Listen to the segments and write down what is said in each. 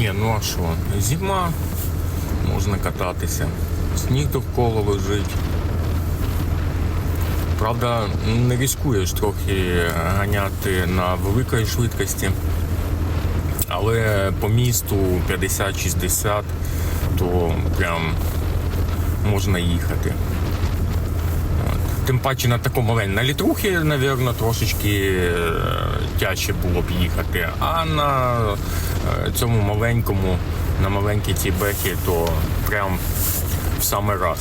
Ні, ну а що? Зима, можна кататися. Сніг довкола лежить. Правда, не ризикуєш трохи ганяти на великій швидкості. Але по місту 50-60, то прям можна їхати. Тим паче на такому маленькому. На літрухі, мабуть, трошечки е, тяжче було б їхати. А на е, цьому маленькому, на маленькій цій бехі, то прям в самий раз.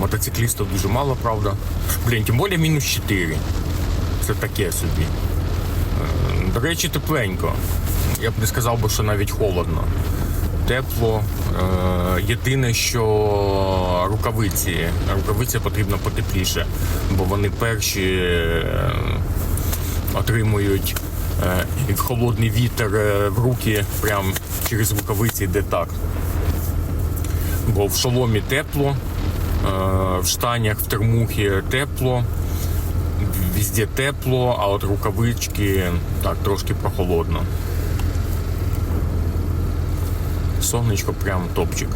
Мотоциклістів дуже мало, правда. Блін, тим більше мінус 4. Це таке собі. Е, До речі, тепленько. Я б не сказав що навіть холодно. Тепло. Е, Єдине, що рукавиці. Рукавиці потрібно потепліше, бо вони перші е, отримують е, холодний вітер е, в руки прямо через рукавиці йде так. Бо в шоломі тепло, е, в штанях, в термухі тепло, везде тепло, а от рукавички так трошки прохолодно. Сонечко прям топчик.